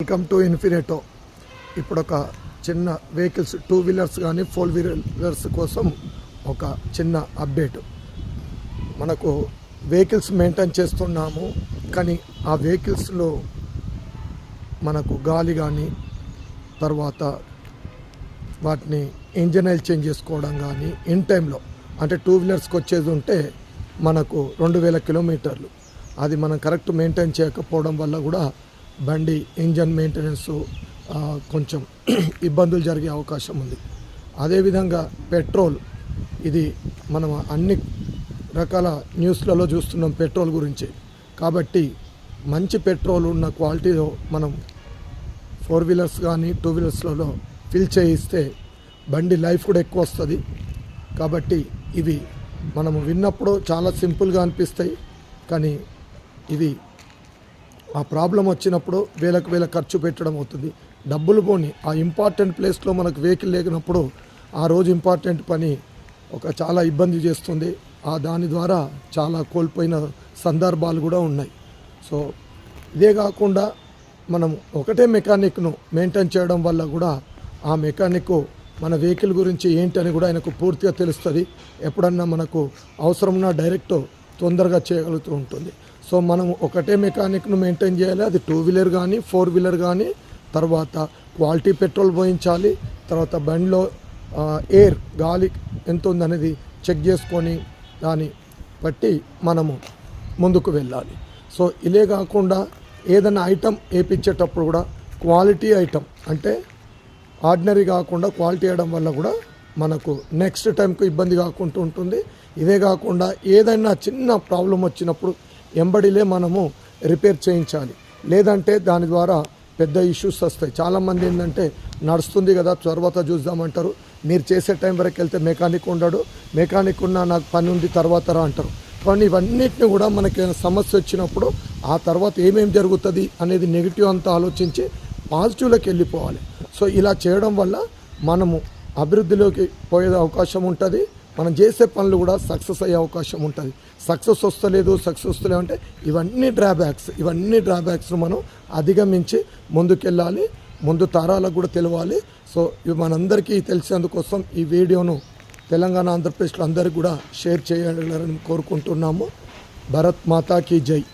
Welcome to ఇన్ఫినిటో ఇప్పుడు ఒక చిన్న వెహికల్స్ టూ వీలర్స్ కానీ ఫోర్ వీలర్స్ కోసం ఒక చిన్న అప్డేట్ మనకు వెహికల్స్ మెయింటైన్ చేస్తున్నాము కానీ ఆ వెహికల్స్లో మనకు గాలి కానీ తర్వాత వాటిని ఇంజన్ ఆయిల్ చేంజ్ చేసుకోవడం కానీ ఇన్ టైంలో అంటే టూ వీలర్స్కి వచ్చేది ఉంటే మనకు రెండు వేల కిలోమీటర్లు. అది మనం కరెక్ట్ మెయింటైన్ చేయకపోవడం వల్ల కూడా బండి ఇంజన్ మెయింటెనెన్స్ కొంచెం ఇబ్బందులు జరిగే అవకాశం ఉంది. అదేవిధంగా పెట్రోల్ ఇది మనం అన్ని రకాల న్యూస్లలో చూస్తున్నాం పెట్రోల్ గురించి. కాబట్టి మంచి పెట్రోల్ ఉన్న క్వాలిటీలో మనం ఫోర్ వీలర్స్ కానీ టూ వీలర్స్లలో ఫిల్ చేయిస్తే బండి లైఫ్ కూడా ఎక్కువ వస్తుంది. కాబట్టి ఇవి మనము విన్నప్పుడు చాలా సింపుల్గా అనిపిస్తాయి. కానీ ఇవి ఆ ప్రాబ్లం వచ్చినప్పుడు వేలకు వేల ఖర్చు పెట్టడం అవుతుంది. డబ్బులు పోని ఆ ఇంపార్టెంట్ ప్లేస్లో మనకు వెహికల్ లేనప్పుడు ఆ రోజు ఇంపార్టెంట్ పని ఒక చాలా ఇబ్బంది చేస్తుంది. ఆ దాని ద్వారా చాలా కోల్పోయిన సందర్భాలు కూడా ఉన్నాయి. సో ఇదే కాకుండా మనం ఒకటే మెకానిక్ను మెయింటైన్ చేయడం వల్ల కూడా ఆ మెకానిక్ మన వెహికల్ గురించి ఏంటని కూడా ఆయనకు పూర్తిగా తెలుస్తుంది. ఎప్పుడన్నా మనకు అవసరమున్నా డైరెక్ట్ తొందరగా చేయగలుగుతూ ఉంటుంది. సో మనం ఒకటే మెకానిక్ను మెయింటైన్ చేయాలి. అది టూ వీలర్ కానీ ఫోర్ వీలర్ కానీ తర్వాత క్వాలిటీ పెట్రోల్ పోయించాలి తర్వాత బండిలో ఎయిర్ గాలి ఎంత ఉందనేది చెక్ చేసుకొని దాన్ని బట్టి మనము ముందుకు వెళ్ళాలి. సో ఇలే కాకుండా ఏదైనా ఐటెం వేయించేటప్పుడు కూడా క్వాలిటీ ఐటమ్ అంటే ఆర్డినరీ కాకుండా క్వాలిటీ వేయడం వల్ల కూడా మనకు నెక్స్ట్ టైంకు ఇబ్బంది కాకుండా ఉంటుంది. ఇదే కాకుండా ఏదైనా చిన్న ప్రాబ్లం వచ్చినప్పుడు ఎంబడిలే మనము రిపేర్ చేయించాలి. లేదంటే దాని ద్వారా పెద్ద ఇష్యూస్ వస్తాయి. చాలామంది ఏంటంటే నడుస్తుంది కదా తర్వాత చూద్దామంటారు. మీరు చేసే టైం వరకు వెళ్తే మెకానిక్ ఉండడు. మెకానిక్ ఉన్న నాకు పని ఉంది తర్వాత రా అంటారు. కానీ ఇవన్నిటిని కూడా మనకి సమస్య వచ్చినప్పుడు ఆ తర్వాత ఏమేమి జరుగుతుంది అనేది నెగిటివ్ అంతా ఆలోచించి పాజిటివ్లోకి వెళ్ళిపోవాలి. సో ఇలా చేయడం వల్ల మనము అభివృద్ధిలోకి పోయే అవకాశం ఉంటుంది. మనం చేసే పనులు కూడా సక్సెస్ అయ్యే అవకాశం ఉంటుంది. సక్సెస్ వస్తలేదు సక్సెస్ వస్తలేవు అంటే ఇవన్నీ డ్రాబ్యాక్స్. ఇవన్నీ డ్రాబ్యాక్స్ను మనం అధిగమించి ముందుకెళ్ళాలి. ముందు తరాలకు కూడా తెలవాలి. సో ఇవి మనందరికీ తెలిసేందుకోసం ఈ వీడియోను తెలంగాణ ఆంధ్రప్రదేశ్లో అందరికీ కూడా షేర్ చేయాలని కోరుకుంటున్నాము. భరత్ మాతాకి జై.